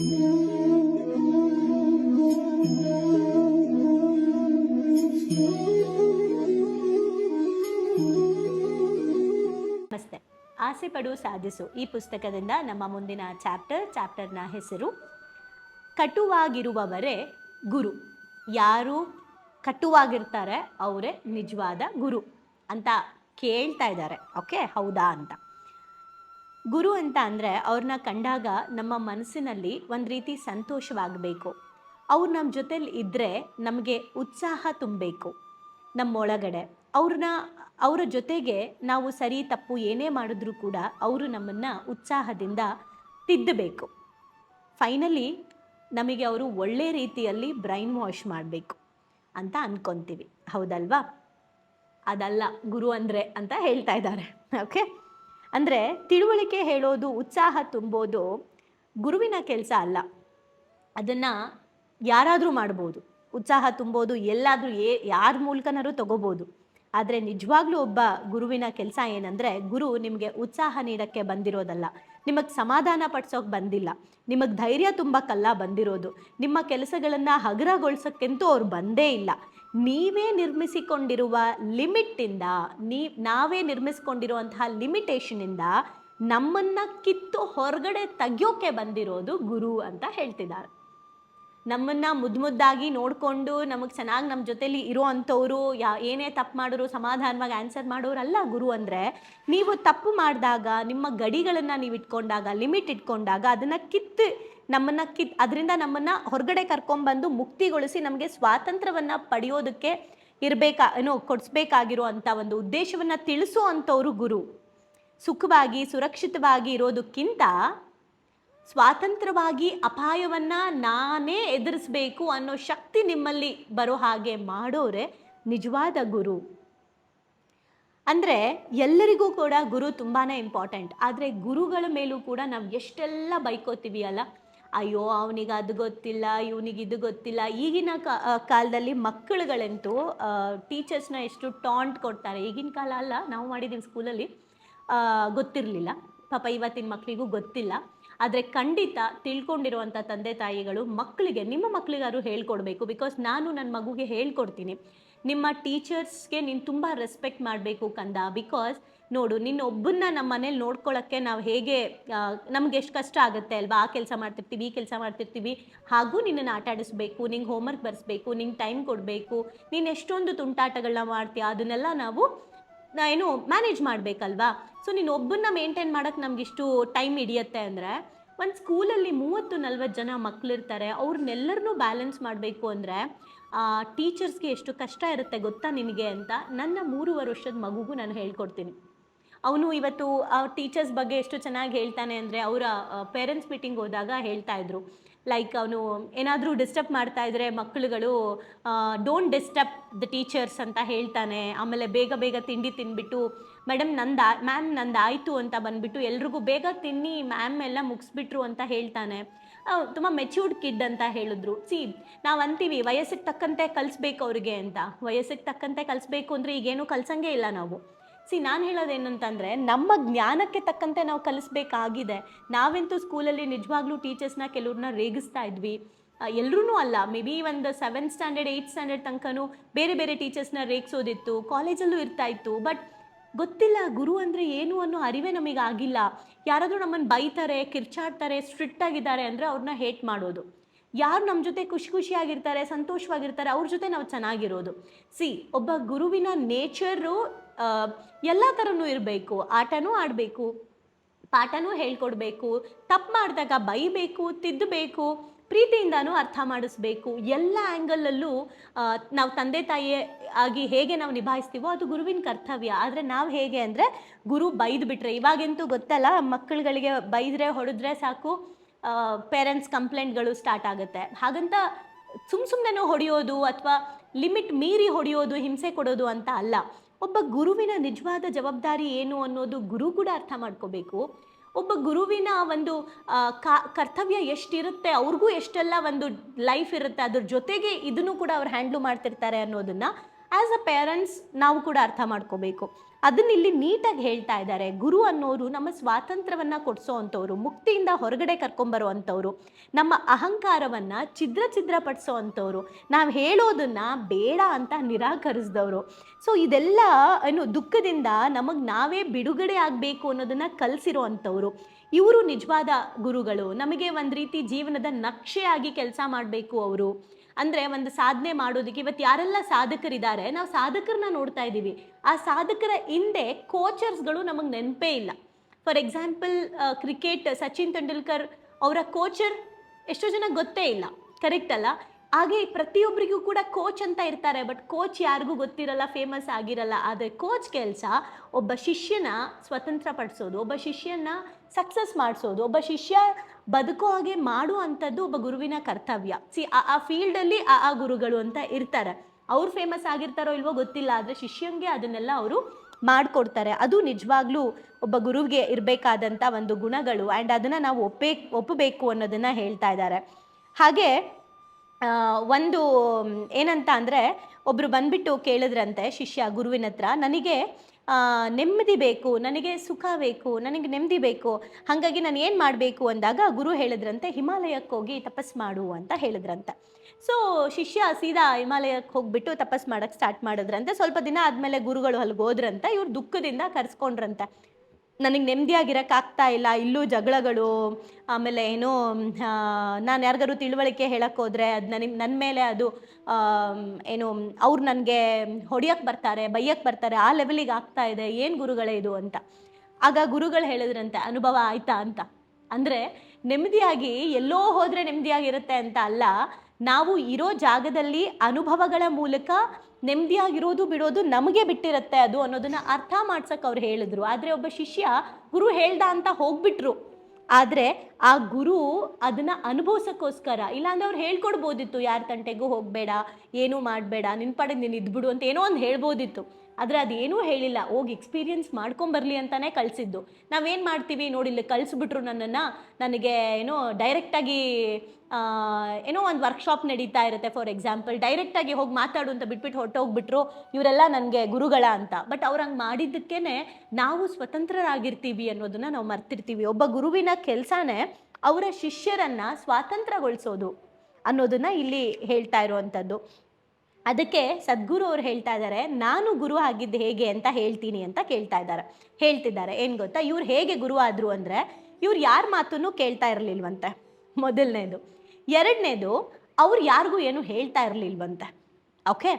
ನಮಸ್ತೆ. ಆಸೆ ಪಡು ಸಾಧಿಸು. ಈ ಪುಸ್ತಕದಿಂದ ನಮ್ಮ ಮುಂದಿನ ಚಾಪ್ಟರ್, ಚಾಪ್ಟರ್ನ ಹೆಸರು, ಕಟುವಾಗಿರುವವರೇ ಗುರು. ಯಾರು ಕಟುವಾಗಿರ್ತಾರೆ, ಅವರೇ ನಿಜವಾದ ಗುರು ಅಂತ ಕೇಳ್ತಾ ಇದ್ದಾರೆ. ಓಕೆ, ಹೌದಾ ಅಂತ. ಗುರು ಅಂತ ಅಂದರೆ ಅವ್ರನ್ನ ಕಂಡಾಗ ನಮ್ಮ ಮನಸ್ಸಿನಲ್ಲಿ ಒಂದು ರೀತಿ ಸಂತೋಷವಾಗಬೇಕು. ಅವ್ರು ನಮ್ಮ ಜೊತೆಲಿ ಇದ್ದರೆ ನಮಗೆ ಉತ್ಸಾಹ ತುಂಬಬೇಕು. ನಮ್ಮೊಳಗಡೆ ಅವ್ರನ್ನ ಅವರ ಜೊತೆಗೆ ನಾವು ಸರಿ ತಪ್ಪು ಏನೇ ಮಾಡಿದ್ರೂ ಕೂಡ ಅವರು ನಮ್ಮನ್ನು ಉತ್ಸಾಹದಿಂದ ತಿದ್ದಬೇಕು. ಫೈನಲಿ ನಮಗೆ ಅವರು ಒಳ್ಳೆ ರೀತಿಯಲ್ಲಿ ಬ್ರೈನ್ ವಾಶ್ ಮಾಡಬೇಕು ಅಂತ ಅಂದ್ಕೊತೀವಿ ಹೌದಲ್ವಾ? ಅದಲ್ಲ ಗುರು ಅಂದರೆ ಅಂತ ಹೇಳ್ತಾ ಇದ್ದಾರೆ. ಓಕೆ? ಅಂದರೆ ತಿಳುವಳಿಕೆ ಹೇಳೋದು, ಉತ್ಸಾಹ ತುಂಬೋದು ಗುರುವಿನ ಕೆಲಸ ಅಲ್ಲ. ಅದನ್ನು ಯಾರಾದರೂ ಮಾಡ್ಬೋದು. ಉತ್ಸಾಹ ತುಂಬೋದು, ಎಲ್ಲಾದರೂ ಏ ಯಾರ ಮೂಲಕನಾದ್ರೂ ತಗೋಬೋದು. ಆದರೆ ನಿಜವಾಗ್ಲೂ ಒಬ್ಬ ಗುರುವಿನ ಕೆಲಸ ಏನಂದರೆ ಗುರು ನಿಮಗೆ ಉತ್ಸಾಹ ನೀಡೋಕ್ಕೆ ಬಂದಿರೋದಲ್ಲ. ನಿಮಗೆ ಸಮಾಧಾನ ಪಡಿಸೋಕೆ ಬಂದಿಲ್ಲ. ನಿಮಗೆ ಧೈರ್ಯ ತುಂಬಕ್ಕಲ್ಲ ಬಂದಿರೋದು. ನಿಮ್ಮ ಕೆಲಸಗಳನ್ನು ಹಗುರಗೊಳಿಸೋಕ್ಕೆಂತೂ ಅವ್ರು ಬಂದೇ ಇಲ್ಲ. ನೀವೇ ನಿರ್ಮಿಸಿಕೊಂಡಿರುವ ಲಿಮಿಟ್ಟಿಂದ ನೀ, ನಾವೇ ನಿರ್ಮಿಸ್ಕೊಂಡಿರುವಂತಹ ಲಿಮಿಟೇಷನಿಂದ ನಮ್ಮನ್ನು ಕಿತ್ತು ಹೊರಗಡೆ ತೆಗಿಯೋಕೆ ಬಂದಿರೋದು ಗುರು ಅಂತ ಹೇಳ್ತಿದ್ದಾರೆ. ನಮ್ಮನ್ನ ಮುದ್ದು ಮುದ್ದಾಗಿ ನೋಡಿಕೊಂಡು ನಮಗೆ ಚೆನ್ನಾಗಿ ನಮ್ಮ ಜೊತೆಲಿ ಇರೋ ಅಂಥವ್ರು, ಯಾ, ಏನೇ ತಪ್ಪು ಮಾಡೋರು ಸಮಾಧಾನವಾಗಿ ಆನ್ಸರ್ ಮಾಡೋರಲ್ಲ ಗುರು ಅಂದರೆ, ನೀವು ತಪ್ಪು ಮಾಡಿದಾಗ, ನಿಮ್ಮ ಗಡಿಗಳನ್ನು ನೀವು ಇಟ್ಕೊಂಡಾಗ ಲಿಮಿಟ್ ಇಟ್ಕೊಂಡಾಗ ಅದನ್ನು ಕಿತ್ತು ನಮ್ಮನ್ನು ಕಿತ್, ಅದರಿಂದ ನಮ್ಮನ್ನು ಹೊರಗಡೆ ಕರ್ಕೊಂಬಂದು ಮುಕ್ತಿಗೊಳಿಸಿ ನಮಗೆ ಸ್ವಾತಂತ್ರ್ಯವನ್ನು ಪಡೆಯೋದಕ್ಕೆ ಇರಬೇಕಾ, ಏನೋ ಕೊಡಿಸ್ಬೇಕಾಗಿರುವಂಥ ಒಂದು ಉದ್ದೇಶವನ್ನು ತಿಳಿಸೋ ಗುರು. ಸುಖವಾಗಿ, ಸುರಕ್ಷಿತವಾಗಿ ಇರೋದಕ್ಕಿಂತ ಸ್ವಾತಂತ್ರ್ಯವಾಗಿ ಅಪಾಯವನ್ನು ನಾನೇ ಎದುರಿಸಬೇಕು ಅನ್ನೋ ಶಕ್ತಿ ನಿಮ್ಮಲ್ಲಿ ಬರೋ ಹಾಗೆ ಮಾಡೋರೆ ನಿಜವಾದ ಗುರು. ಅಂದರೆ ಎಲ್ಲರಿಗೂ ಕೂಡ ಗುರು ತುಂಬಾ ಇಂಪಾರ್ಟೆಂಟ್ ಆದರೆ ಗುರುಗಳ ಮೇಲೂ ಕೂಡ ನಾವು ಎಷ್ಟೆಲ್ಲ ಬೈಕೋತೀವಿ ಅಲ್ಲ ಅಯ್ಯೋ, ಅವನಿಗೆ ಅದು ಗೊತ್ತಿಲ್ಲ, ಇವನಿಗೆ ಇದು ಗೊತ್ತಿಲ್ಲ. ಈಗಿನ ಕಾಲದಲ್ಲಿ ಮಕ್ಕಳುಗಳಂತೂ ಟೀಚರ್ಸ್ನ ಎಷ್ಟು ಟಾಂಟ್ ಕೊಡ್ತಾರೆ. ಈಗಿನ ಕಾಲ ಅಲ್ಲ, ನಾವು ಮಾಡಿದ್ದೀವಿ ಸ್ಕೂಲಲ್ಲಿ ಗೊತ್ತಿರಲಿಲ್ಲ. ಪಾಪ ಇವತ್ತಿನ ಮಕ್ಕಳಿಗೂ ಗೊತ್ತಿಲ್ಲ. ಆದರೆ ಖಂಡಿತ ತಿಳ್ಕೊಂಡಿರುವಂಥ ತಂದೆ ತಾಯಿಗಳು ಮಕ್ಕಳಿಗೆ, ನಿಮ್ಮ ಮಕ್ಕಳಿಗಾರು ಹೇಳ್ಕೊಡ್ಬೇಕು. ಬಿಕಾಸ್ ನಾನು ನನ್ನ ಮಗುಗೆ ಹೇಳ್ಕೊಡ್ತೀನಿ. ನಿಮ್ಮ ಟೀಚರ್ಸ್ಗೆ ನೀನು ತುಂಬ ರೆಸ್ಪೆಕ್ಟ್ ಮಾಡಬೇಕು ಕಂದ ಬಿಕಾಸ್ ನೋಡು ನಿನ್ನ ಒಬ್ಬನ್ನ ನಮ್ಮ ಮನೇಲಿ ನೋಡ್ಕೊಳ್ಳೋಕ್ಕೆ ನಾವು ಹೇಗೆ ನಮ್ಗೆ ಎಷ್ಟು ಕಷ್ಟ ಆಗುತ್ತೆ ಅಲ್ವಾ? ಆ ಕೆಲಸ ಮಾಡ್ತಿರ್ತೀವಿ, ಈ ಕೆಲಸ ಮಾಡ್ತಿರ್ತೀವಿ. ಹಾಗೂ ನಿನ್ನನ್ನು ಆಟ ಆಡಿಸ್ಬೇಕು, ನಿಂಗೆ ಹೋಮ್ವರ್ಕ್ ಬರೆಸ್ಬೇಕು, ನಿಂಗೆ ಟೈಮ್ ಕೊಡಬೇಕು, ನೀನು ಎಷ್ಟೊಂದು ತುಂಟಾಟಗಳನ್ನ ಮಾಡ್ತೀಯ, ಅದನ್ನೆಲ್ಲ ನಾವು ಏನು ಮ್ಯಾನೇಜ್ ಮಾಡಬೇಕಲ್ವಾ? ಸೊ ನೀನು ಒಬ್ಬನ್ನ ಮೇಂಟೈನ್ ಮಾಡೋಕ್ಕೆ ನಮಗಿಷ್ಟು ಟೈಮ್ ಹಿಡಿಯುತ್ತೆ ಅಂದರೆ, ಒಂದು ಸ್ಕೂಲಲ್ಲಿ ಮೂವತ್ತು ನಲ್ವತ್ತು ಜನ ಮಕ್ಕಳಿರ್ತಾರೆ ಅವ್ರನ್ನೆಲ್ಲರನ್ನೂ ಬ್ಯಾಲೆನ್ಸ್ ಮಾಡಬೇಕು ಅಂದರೆ ಟೀಚರ್ಸ್ಗೆ ಎಷ್ಟು ಕಷ್ಟ ಇರುತ್ತೆ ಗೊತ್ತಾ ನಿನಗೆ ಅಂತ? ನನ್ನ ಮೂರುವರೆ ವರ್ಷದ ಮಗುಗೂ ನಾನು ಹೇಳ್ಕೊಡ್ತೀನಿ. ಅವನು ಇವತ್ತು ಆ ಟೀಚರ್ಸ್ ಬಗ್ಗೆ ಎಷ್ಟು ಚೆನ್ನಾಗಿ ಹೇಳ್ತಾನೆ ಅಂದರೆ ಅವರ ಪೇರೆಂಟ್ಸ್ ಮೀಟಿಂಗ್ ಹೋದಾಗ ಹೇಳ್ತಾ ಇದ್ರು. ಲೈಕ್ ಅವನು ಏನಾದರೂ ಡಿಸ್ಟರ್ಬ್ ಮಾಡ್ತಾ ಇದ್ರೆ ಮಕ್ಕಳುಗಳು ಡೋಂಟ್ ಡಿಸ್ಟರ್ಬ್ ದ ಟೀಚರ್ಸ್ ಅಂತ ಹೇಳ್ತಾನೆ. ಆಮೇಲೆ ಬೇಗ ಬೇಗ ತಿಂಡಿ ತಿನ್ಬಿಟ್ಟು ಮೇಡಮ್ ನಂದು ಮ್ಯಾಮ್ ನಂದು ಆಯಿತು ಅಂತ ಬಂದ್ಬಿಟ್ಟು ಎಲ್ರಿಗೂ ಬೇಗ ತಿನ್ನಿ ಮ್ಯಾಮ್ ಎಲ್ಲ ಮುಗಿಸ್ಬಿಟ್ರು ಅಂತ ಹೇಳ್ತಾನೆ. ತುಂಬ ಮೆಚ್ಯೂರ್ಡ್ ಕಿಡ್ ಅಂತ ಹೇಳಿದ್ರು. ಸಿ ನಾವು ಅಂತೀವಿ ವಯಸ್ಸಿಗೆ ತಕ್ಕಂತೆ ಕಲಿಸ್ಬೇಕು ಅವ್ರಿಗೆ ಅಂತ. ವಯಸ್ಸಿಗೆ ತಕ್ಕಂತೆ ಕಲಿಸ್ಬೇಕು ಅಂದರೆ ಈಗೇನು ಕಲ್ಸಂಗೆ ಇಲ್ಲ ನಾವು. ಸಿ ನಾನು ಹೇಳೋದೇನಂತಂದರೆ, ನಮ್ಮ ಜ್ಞಾನಕ್ಕೆ ತಕ್ಕಂತೆ ನಾವು ಕಲಿಸ್ಬೇಕಾಗಿದೆ. ನಾವಂತೂ ಸ್ಕೂಲಲ್ಲಿ ನಿಜವಾಗ್ಲೂ ಟೀಚರ್ಸ್ನ ಕೆಲವ್ರನ್ನ ರೇಗಿಸ್ತಾ ಇದ್ವಿ. ಎಲ್ಲರೂ ಅಲ್ಲ, ಮೇ ಬಿ ಒಂದು ಸೆವೆಂತ್ ಸ್ಟ್ಯಾಂಡರ್ಡ್ ಏಯ್ತ್ ಸ್ಟ್ಯಾಂಡರ್ಡ್ ತನಕನೂ ಬೇರೆ ಬೇರೆ ಟೀಚರ್ಸ್ನ ರೇಗಿಸೋದಿತ್ತು, ಕಾಲೇಜಲ್ಲೂ ಇರ್ತಾ ಇತ್ತು, ಬಟ್ ಗೊತ್ತಿಲ್ಲ, ಗುರು ಅಂದರೆ ಏನು ಅನ್ನೋ ಅರಿವೇ ನಮಗೆ ಆಗಿಲ್ಲ. ಯಾರಾದರೂ ನಮ್ಮನ್ನು ಬೈತಾರೆ, ಕಿರ್ಚಾಡ್ತಾರೆ ಸ್ಟ್ರಿಕ್ಟ್ ಆಗಿದ್ದಾರೆ ಅಂದರೆ ಅವ್ರನ್ನ ಹೇಟ್ ಮಾಡೋದು. ಯಾರು ನಮ್ಮ ಜೊತೆ ಖುಷಿ ಖುಷಿಯಾಗಿರ್ತಾರೆ, ಸಂತೋಷವಾಗಿರ್ತಾರೆ, ಅವ್ರ ಜೊತೆ ನಾವು ಚೆನ್ನಾಗಿರೋದು. ಸಿ ಒಬ್ಬ ಗುರುವಿನ ನೇಚರು ಎಲ್ಲ ಥರನೂ ಇರಬೇಕು. ಆಟನೂ ಆಡಬೇಕು, ಪಾಠನೂ ಹೇಳ್ಕೊಡ್ಬೇಕು, ತಪ್ಪು ಮಾಡಿದಾಗ ಬೈಬೇಕು ತಿದ್ದಬೇಕು ಪ್ರೀತಿಯಿಂದನೂ ಅರ್ಥ ಮಾಡಿಸ್ಬೇಕು. ಎಲ್ಲ ಆ್ಯಂಗಲಲ್ಲೂ ನಾವು ತಂದೆ ತಾಯಿ ಆಗಿ ಹೇಗೆ ನಾವು ನಿಭಾಯಿಸ್ತೀವೋ ಅದು ಗುರುವಿನ ಕರ್ತವ್ಯ. ಆದರೆ ನಾವು ಹೇಗೆ ಅಂದರೆ ಗುರು ಬೈದು ಬಿಟ್ರೆ ಇವಾಗಂತೂ ಗೊತ್ತಲ್ಲ, ಮಕ್ಕಳುಗಳಿಗೆ ಬೈದರೆ, ಹೊಡೆದ್ರೆ ಸಾಕು ಪೇರೆಂಟ್ಸ್ ಕಂಪ್ಲೇಂಟ್ಗಳು ಸ್ಟಾರ್ಟ್ ಆಗುತ್ತೆ. ಹಾಗಂತ ಸುಮ್ ಸುಮ್ಮನೆ ಹೊಡೆಯೋದು ಅಥವಾ ಲಿಮಿಟ್ ಮೀರಿ ಹೊಡೆಯೋದು, ಹಿಂಸೆ ಕೊಡೋದು ಅಂತ ಅಲ್ಲ. ಒಬ್ಬ ಗುರುವಿನ ನಿಜವಾದ ಜವಾಬ್ದಾರಿ ಏನು ಅನ್ನೋದು ಗುರು ಕೂಡ ಅರ್ಥ ಮಾಡ್ಕೋಬೇಕು. ಒಬ್ಬ ಗುರುವಿನ ಒಂದು ಕರ್ತವ್ಯ ಎಷ್ಟಿರುತ್ತೆ, ಅವ್ರಿಗೂ ಎಷ್ಟೆಲ್ಲ ಒಂದು ಲೈಫ್ ಇರುತ್ತೆ, ಅದ್ರ ಜೊತೆಗೆ ಇದನ್ನು ಕೂಡ ಅವ್ರು ಹ್ಯಾಂಡ್ಲು ಮಾಡ್ತಿರ್ತಾರೆ ಅನ್ನೋದನ್ನ ಆ್ಯಸ್ ಅ ಪೇರೆಂಟ್ಸ್ ನಾವು ಕೂಡ ಅರ್ಥ ಮಾಡ್ಕೋಬೇಕು. ಅದನ್ನ ಇಲ್ಲಿ ನೀಟಾಗಿ ಹೇಳ್ತಾ ಇದ್ದಾರೆ. ಗುರು ಅನ್ನೋರು ನಮ್ಮ ಸ್ವಾತಂತ್ರ್ಯವನ್ನು ಕೊಡಿಸೋ ಅಂಥವ್ರು ಮುಕ್ತಿಯಿಂದ ಹೊರಗಡೆ ಕರ್ಕೊಂಬರುವಂಥವ್ರು, ನಮ್ಮ ಅಹಂಕಾರವನ್ನು ಛಿದ್ರ ಛಿದ್ರ ನಾವು ಹೇಳೋದನ್ನು ಬೇಡ ಅಂತ ನಿರಾಕರಿಸಿದವರು. ಸೊ ಇದೆಲ್ಲ ಏನು ದುಃಖದಿಂದ ನಮಗೆ ನಾವೇ ಬಿಡುಗಡೆ ಆಗಬೇಕು ಅನ್ನೋದನ್ನು ಕಲಿಸಿರೋ ಅಂಥವ್ರು ಇವರು ನಿಜವಾದ ಗುರುಗಳು. ನಮಗೆ ಒಂದು ರೀತಿ ಜೀವನದ ನಕ್ಷೆಯಾಗಿ ಕೆಲಸ ಮಾಡಬೇಕು ಅವರು. ಅಂದರೆ ಒಂದು ಸಾಧನೆ ಮಾಡೋದಕ್ಕೆ ಇವತ್ತು ಯಾರೆಲ್ಲ ಸಾಧಕರಿದ್ದಾರೆ, ನಾವು ಸಾಧಕರನ್ನ ನೋಡ್ತಾ ಇದ್ದೀವಿ. ಆ ಸಾಧಕರ ಹಿಂದೆ ಕೋಚರ್ಸ್ಗಳು ನಮಗೆ ನೆನಪೇ ಇಲ್ಲ. For example cricket Sachin Tendulkar ಅವರ ಕೋಚರ್ ಎಷ್ಟೋ ಜನ ಗೊತ್ತೇ ಇಲ್ಲ. ಕರೆಕ್ಟ್ ಅಲ್ಲ? ಹಾಗೆ ಪ್ರತಿಯೊಬ್ಬರಿಗೂ ಕೂಡ ಕೋಚ್ ಅಂತ ಇರ್ತಾರೆ. ಬಟ್ ಕೋಚ್ ಯಾರಿಗೂ ಗೊತ್ತಿರಲ್ಲ ಫೇಮಸ್ ಆಗಿರಲ್ಲ. ಆದರೆ ಕೋಚ್ ಕೆಲಸ ಒಬ್ಬ ಶಿಷ್ಯನ ಸ್ವತಂತ್ರ ಪಡಿಸೋದು, ಒಬ್ಬ ಶಿಷ್ಯನ ಸಕ್ಸಸ್ ಮಾಡಿಸೋದು, ಒಬ್ಬ ಶಿಷ್ಯ ಬದುಕೋ ಹಾಗೆ ಮಾಡುವಂಥದ್ದು ಒಬ್ಬ ಗುರುವಿನ ಕರ್ತವ್ಯ. ಸಿ ಆ ಆ ಫೀಲ್ಡಲ್ಲಿ ಆ ಆ ಗುರುಗಳು ಅಂತ ಇರ್ತಾರೆ. ಅವ್ರು ಫೇಮಸ್ ಆಗಿರ್ತಾರೋ ಇಲ್ವೋ ಗೊತ್ತಿಲ್ಲ. ಆದರೆ ಶಿಷ್ಯಂಗೆ ಅದನ್ನೆಲ್ಲ ಅವರು ಮಾಡಿಕೊಡ್ತಾರೆ. ಅದು ನಿಜವಾಗ್ಲೂ ಒಬ್ಬ ಗುರುವಿಗೆ ಇರಬೇಕಾದಂಥ ಒಂದು ಗುಣಗಳು. ಆ್ಯಂಡ್ ಅದನ್ನು ನಾವು ಒಪ್ಪೇ, ಒಪ್ಪಬೇಕು ಅನ್ನೋದನ್ನು ಹೇಳ್ತಾ ಇದ್ದಾರೆ. ಹಾಗೆ ಒಂದು ಏನಂತ ಅಂದರೆ ಒಬ್ಬರು ಬಂದ್ಬಿಟ್ಟು ಕೇಳಿದ್ರಂತೆ ಶಿಷ್ಯ ಗುರುವಿನ ಹತ್ರ, ನನಗೆ ನೆಮ್ಮದಿ ಬೇಕು, ನನಗೆ ಸುಖ ಬೇಕು, ನನಗೆ ನೆಮ್ಮದಿ ಬೇಕು, ಹಾಗಾಗಿ ನಾನು ಏನು ಮಾಡಬೇಕು? ಅಂದಾಗ ಗುರು ಹೇಳಿದ್ರಂತೆ, ಹಿಮಾಲಯಕ್ಕೆ ಹೋಗಿ ತಪಸ್ ಮಾಡು ಅಂತ ಹೇಳಿದ್ರಂತೆ. ಸೊ ಶಿಷ್ಯ ಸೀದಾ ಹಿಮಾಲಯಕ್ಕೆ ಹೋಗ್ಬಿಟ್ಟು ತಪಸ್ ಮಾಡೋಕ್ಕೆ ಸ್ಟಾರ್ಟ್ ಮಾಡಿದ್ರಂತೆ. ಸ್ವಲ್ಪ ದಿನ ಆದಮೇಲೆ ಗುರುಗಳು ಅಲ್ಲಿಗೆ ಹೋದ್ರಂತೆ, ಇವ್ರು ದುಃಖದಿಂದ ಕರೆಸ್ಕೊಂಡ್ರಂತೆ. ನನಗೆ ನೆಮ್ಮದಿಯಾಗಿರೋಕ್ಕಾಗ್ತಾ ಇಲ್ಲ, ಇಲ್ಲೂ ಜಗಳಗಳು, ಆಮೇಲೆ ಏನೋ ನಾನು ಯಾರಿಗಾರು ತಿಳುವಳಿಕೆ ಹೇಳೋಕ್ಕೋದ್ರೆ ಅದು ನನಗೆ ನನ್ನ ಮೇಲೆ ಅದು ಏನು, ಅವ್ರು ನನಗೆ ಹೊಡಿಯಕ್ಕೆ ಬರ್ತಾರೆ ಬೈಯಕ್ಕೆ ಬರ್ತಾರೆ, ಆ ಲೆವೆಲಿಗೆ ಆಗ್ತಾ ಇದೆ, ಏನು ಗುರುಗಳೇ ಇದು ಅಂತ. ಆಗ ಗುರುಗಳು ಹೇಳಿದ್ರಂತೆ, ಅನುಭವ ಆಯ್ತಾ ಅಂತ. ಅಂದರೆ ನೆಮ್ಮದಿಯಾಗಿ ಎಲ್ಲೋ ಹೋದರೆ ನೆಮ್ಮದಿಯಾಗಿರುತ್ತೆ ಅಂತ ಅಲ್ಲ ನಾವು ಇರೋ ಜಾಗದಲ್ಲಿ ಅನುಭವಗಳ ಮೂಲಕ ನೆಮ್ಮದಿಯಾಗಿರೋದು ಬಿಡೋದು ನಮಗೆ ಬಿಟ್ಟಿರುತ್ತೆ ಅದು ಅನ್ನೋದನ್ನ ಅರ್ಥ ಮಾಡ್ಸಕ್ಕೆ ಅವ್ರು ಹೇಳಿದ್ರು. ಆದರೆ ಒಬ್ಬ ಶಿಷ್ಯ ಗುರು ಹೇಳ್ದ ಅಂತ ಹೋಗ್ಬಿಟ್ರು. ಆದರೆ ಆ ಗುರು ಅದನ್ನ ಅನುಭವಿಸೋಕ್ಕೋಸ್ಕರ ಇಲ್ಲಾಂದ್ರೆ ಅವ್ರು ಹೇಳ್ಕೊಡ್ಬೋದಿತ್ತು, ಯಾರ ತಂಟೆಗೂ ಹೋಗಬೇಡ, ಏನೂ ಮಾಡಬೇಡ ನಿನ್ನ ಪಡೆಗೆ ನೀನು ಇದ್ಬಿಡು ಅಂತ ಏನೋ ಒಂದು ಹೇಳ್ಬೋದಿತ್ತು. ಆದರೆ ಅದೇನೂ ಹೇಳಿಲ್ಲ. ಹೋಗಿ ಎಕ್ಸ್ಪೀರಿಯೆನ್ಸ್ ಮಾಡ್ಕೊಂಬರ್ಲಿ ಅಂತಾನೆ ಕಳಿಸಿದ್ದು. ನಾವೇನು ಮಾಡ್ತೀವಿ ನೋಡಿ ಇಲ್ಲಿ ಕಳಿಸ್ಬಿಟ್ರು ನನ್ನನ್ನು. ನನಗೆ ಏನೋ ಡೈರೆಕ್ಟಾಗಿ ಏನೋ ಒಂದು ವರ್ಕ್ಶಾಪ್ ನಡೀತಾ ಇರುತ್ತೆ ಫಾರ್ ಎಕ್ಸಾಂಪಲ್ ಡೈರೆಕ್ಟಾಗಿ ಹೋಗಿ ಮಾತಾಡು ಅಂತ ಬಿಟ್ಬಿಟ್ಟು ಹೊಟ್ಟೋಗ್ಬಿಟ್ರು ಇವರೆಲ್ಲ ನನಗೆ ಗುರುಗಳ ಅಂತ. ಬಟ್ ಅವ್ರು ಹಂಗೆ ಮಾಡಿದ್ದಕ್ಕೇ ನಾವು ಸ್ವತಂತ್ರರಾಗಿರ್ತೀವಿ ಅನ್ನೋದನ್ನು ನಾವು ಮರ್ತಿರ್ತೀವಿ. ಒಬ್ಬ ಗುರುವಿನ ಕೆಲಸನೇ ಅವರ ಶಿಷ್ಯರನ್ನು ಸ್ವಾತಂತ್ರ್ಯಗೊಳಿಸೋದು ಅನ್ನೋದನ್ನು ಇಲ್ಲಿ ಹೇಳ್ತಾ ಇರುವಂಥದ್ದು ಅದಕ್ಕೆ ಸದ್ಗುರು ಅವ್ರು ಹೇಳ್ತಾ ಇದ್ದಾರೆ ನಾನು ಗುರು ಆಗಿದ್ದು ಹೇಗೆ ಅಂತ ಹೇಳ್ತೀನಿ ಅಂತ ಕೇಳ್ತಾ ಇದ್ದಾರೆ ಹೇಳ್ತಿದ್ದಾರೆ. ಏನು ಗೊತ್ತಾ? ಇವ್ರು ಹೇಗೆ ಗುರು ಆದರು ಅಂದರೆ, ಇವ್ರು ಯಾರ ಮಾತನ್ನು ಕೇಳ್ತಾ ಇರಲಿಲ್ವಂತೆ. ಮೊದಲನೇದು. ಎರಡನೇದು, ಅವ್ರು ಯಾರಿಗೂ ಏನು ಹೇಳ್ತಾ ಇರಲಿಲ್ವಂತೆ. ಓಕೆ?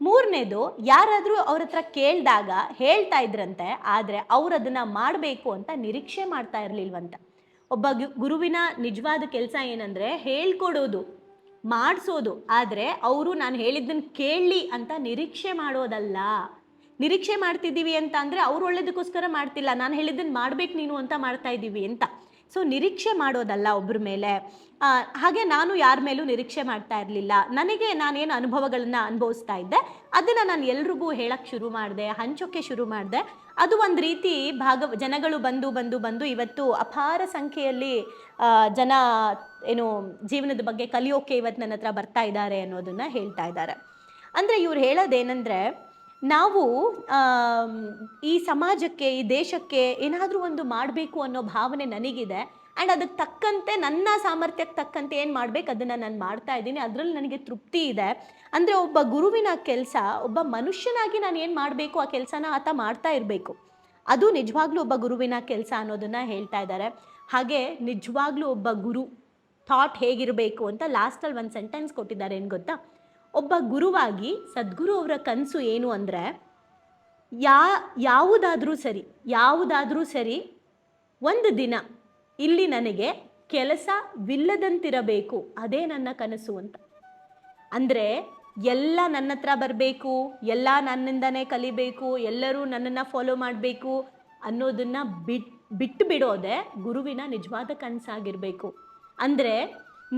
ಮೂರನೇದು, ಯಾರಾದರೂ ಅವ್ರ ಹತ್ರ ಕೇಳಿದಾಗ ಹೇಳ್ತಾ ಇದ್ರಂತೆ, ಆದರೆ ಅವ್ರು ಅದನ್ನು ಮಾಡಬೇಕು ಅಂತ ನಿರೀಕ್ಷೆ ಮಾಡ್ತಾ ಇರಲಿಲ್ವಂತೆ. ಒಬ್ಬ ಗುರುವಿನ ನಿಜವಾದ ಕೆಲಸ ಏನಂದರೆ ಹೇಳ್ಕೊಡೋದು. ಮಾಡಿಸೋದು. ಆದರೆ ಅವರು ನಾನು ಹೇಳಿದ್ದನ್ನು ಕೇಳಲಿ ಅಂತ ನಿರೀಕ್ಷೆ ಮಾಡೋದಲ್ಲ. ನಿರೀಕ್ಷೆ ಮಾಡ್ತಿದ್ದೀವಿ ಅಂತ ಅಂದರೆ ಅವ್ರು ಒಳ್ಳೇದಕ್ಕೋಸ್ಕರ ಮಾಡ್ತಿಲ್ಲ. ನಾನು ಹೇಳಿದ್ದನ್ನು ಮಾಡ್ಬೇಕು ನೀನು ಅಂತ ಮಾಡ್ತಾ ಇದ್ದೀವಿ ಅಂತ. ಸೊ ನಿರೀಕ್ಷೆ ಮಾಡೋದಲ್ಲ ಒಬ್ಬರ ಮೇಲೆ. ಹಾಗೆ ನಾನು ಯಾರ ಮೇಲೂ ನಿರೀಕ್ಷೆ ಮಾಡ್ತಾ ಇರಲಿಲ್ಲ. ನನಗೆ ನಾನೇನು ಅನುಭವಗಳನ್ನ ಅನುಭವಿಸ್ತಾ ಇದ್ದೆ. ಅದನ್ನು ನಾನು ಎಲ್ರಿಗೂ ಹೇಳಕ್ಕೆ ಶುರು ಮಾಡಿದೆ ಹಂಚೋಕ್ಕೆ ಶುರು ಮಾಡಿದೆ. ಅದು ಒಂದು ರೀತಿ ಭಾಗ, ಜನಗಳು ಬಂದು ಬಂದು ಬಂದು ಇವತ್ತು ಅಪಾರ ಸಂಖ್ಯೆಯಲ್ಲಿ ಜನ ಏನು ಜೀವನದ ಬಗ್ಗೆ ಕಲಿಯೋಕೆ ಇವತ್ತು ನನ್ನ ಹತ್ರ ಬರ್ತಾ ಇದ್ದಾರೆ ಅನ್ನೋದನ್ನ ಹೇಳ್ತಾ ಇದ್ದಾರೆ. ಅಂದರೆ ಇವ್ರು ಹೇಳೋದೇನೆಂದರೆ, ನಾವು ಈ ಸಮಾಜಕ್ಕೆ, ಈ ದೇಶಕ್ಕೆ ಏನಾದರೂ ಒಂದು ಮಾಡಬೇಕು ಅನ್ನೋ ಭಾವನೆ ನನಗಿದೆ. ಆ್ಯಂಡ್ ಅದಕ್ಕೆ ತಕ್ಕಂತೆ, ನನ್ನ ಸಾಮರ್ಥ್ಯಕ್ಕೆ ತಕ್ಕಂತೆ ಏನು ಮಾಡಬೇಕು? ಅದನ್ನು ನಾನು ಮಾಡ್ತಾ ಇದ್ದೀನಿ. ಅದರಲ್ಲಿ ನನಗೆ ತೃಪ್ತಿ ಇದೆ. ಅಂದರೆ ಒಬ್ಬ ಗುರುವಿನ ಕೆಲಸ, ಒಬ್ಬ ಮನುಷ್ಯನಾಗಿ ನಾನು ಏನು ಮಾಡಬೇಕು? ಆ ಕೆಲಸನ ಆತ ಮಾಡ್ತಾ ಇರಬೇಕು. ಅದು ನಿಜವಾಗ್ಲೂ ಒಬ್ಬ ಗುರುವಿನ ಕೆಲಸ ಅನ್ನೋದನ್ನ ಹೇಳ್ತಾ ಇದ್ದಾರೆ. ಹಾಗೆ ನಿಜವಾಗ್ಲೂ ಒಬ್ಬ ಗುರು ಥಾಟ್ ಹೇಗಿರಬೇಕು ಅಂತ ಲಾಸ್ಟಲ್ಲಿ ಒಂದು ಸೆಂಟೆನ್ಸ್ ಕೊಟ್ಟಿದ್ದಾರೆ, ಏನು ಗೊತ್ತಾ? ಒಬ್ಬ ಗುರುವಾಗಿ ಸದ್ಗುರು ಅವರ ಕನಸು ಏನು ಅಂದರೆ, ಯಾ, ಯಾವುದಾದ್ರೂ ಸರಿ ಯಾವುದಾದ್ರೂ ಸರಿ ಒಂದು ದಿನ ಇಲ್ಲಿ ನನಗೆ ಕೆಲಸವಿಲ್ಲದಂತಿರಬೇಕು ಅದೇ ನನ್ನ ಕನಸು ಅಂತ. ಅಂದರೆ ಎಲ್ಲ ನನ್ನ ಹತ್ರ ಬರಬೇಕು, ಎಲ್ಲ ನನ್ನಿಂದನೇ ಕಲಿಬೇಕು, ಎಲ್ಲರೂ ನನ್ನನ್ನು ಫಾಲೋ ಮಾಡಬೇಕು ಅನ್ನೋದನ್ನು ಬಿಟ್ ಬಿಟ್ಟು ಬಿಡೋದೆ ಗುರುವಿನ ನಿಜವಾದ ಕನಸಾಗಿರಬೇಕು. ಅಂದರೆ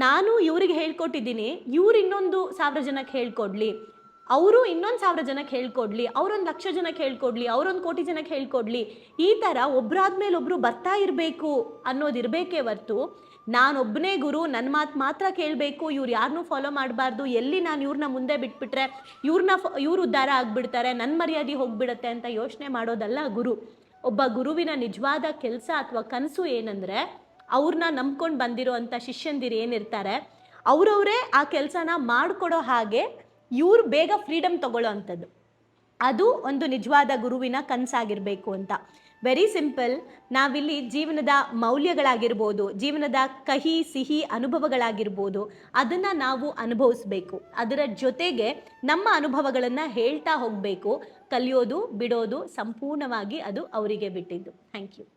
ನಾನು ಇವ್ರಿಗೆ ಹೇಳ್ಕೊಟ್ಟಿದ್ದೀನಿ, ಇವ್ರು ಇನ್ನೊಂದು ಸಾವಿರ ಜನಕ್ಕೆ ಹೇಳ್ಕೊಡ್ಲಿ. ಅವರು ಇನ್ನೊಂದು ಸಾವಿರ ಜನಕ್ಕೆ ಹೇಳ್ಕೊಡ್ಲಿ, ಅವರೊಂದು ಲಕ್ಷ ಜನಕ್ಕೆ ಹೇಳ್ಕೊಡ್ಲಿ, ಅವರೊಂದು ಕೋಟಿ ಜನಕ್ಕೆ ಹೇಳ್ಕೊಡ್ಲಿ. ಈ ಥರ ಒಬ್ಬರಾದ್ಮೇಲೆ ಒಬ್ಬರು ಬರ್ತಾ ಇರಬೇಕು ಅನ್ನೋದು ಇರಬೇಕೇ ಹೊರ್ತು ನಾನೊಬ್ಬನೇ ಗುರು ನನ್ನ ಮಾತು ಮಾತ್ರ ಕೇಳಬೇಕು, ಇವ್ರು ಯಾರನ್ನೂ ಫಾಲೋ ಮಾಡಬಾರ್ದು, ಎಲ್ಲಿ ನಾನು ಇವ್ರನ್ನ ಮುಂದೆ ಬಿಟ್ಬಿಟ್ರೆ ಇವ್ರನ್ನ ಇವ್ರು ಉದ್ಧಾರ ಆಗಿಬಿಡ್ತಾರೆ ನನ್ನ ಮರ್ಯಾದೆ ಹೋಗ್ಬಿಡತ್ತೆ ಅಂತ ಯೋಚನೆ ಮಾಡೋದಲ್ಲ ಗುರು. ಒಬ್ಬ ಗುರುವಿನ ನಿಜವಾದ ಕೆಲಸ ಅಥವಾ ಕನಸು ಏನಂದರೆ ಅವ್ರನ್ನ ನಂಬ್ಕೊಂಡು ಬಂದಿರೋ ಅಂಥ ಶಿಷ್ಯಂದಿರು ಏನಿರ್ತಾರೆ ಅವರವರೇ ಆ ಕೆಲಸನ ಮಾಡಿಕೊಡೋ ಹಾಗೆ ಇವ್ರು ಬೇಗ ಫ್ರೀಡಮ್ ತಗೊಳ್ಳೋ ಅಂಥದ್ದು. ಅದು ಒಂದು ನಿಜವಾದ ಗುರುವಿನ ಕನಸಾಗಿರಬೇಕು ಅಂತ. ವೆರಿ ಸಿಂಪಲ್ ನಾವಿಲ್ಲಿ ಜೀವನದ ಮೌಲ್ಯಗಳಾಗಿರ್ಬೋದು, ಜೀವನದ ಕಹಿ, ಸಿಹಿ ಅನುಭವಗಳಾಗಿರ್ಬೋದು, ಅದನ್ನು ನಾವು ಅನುಭವಿಸ್ಬೇಕು. ಅದರ ಜೊತೆಗೆ ನಮ್ಮ ಅನುಭವಗಳನ್ನು ಹೇಳ್ತಾ ಹೋಗಬೇಕು. ಕಲಿಯೋದು, ಬಿಡೋದು, ಸಂಪೂರ್ಣವಾಗಿ ಅದು ಅವರಿಗೆ ಬಿಟ್ಟಿದ್ದು. Thank you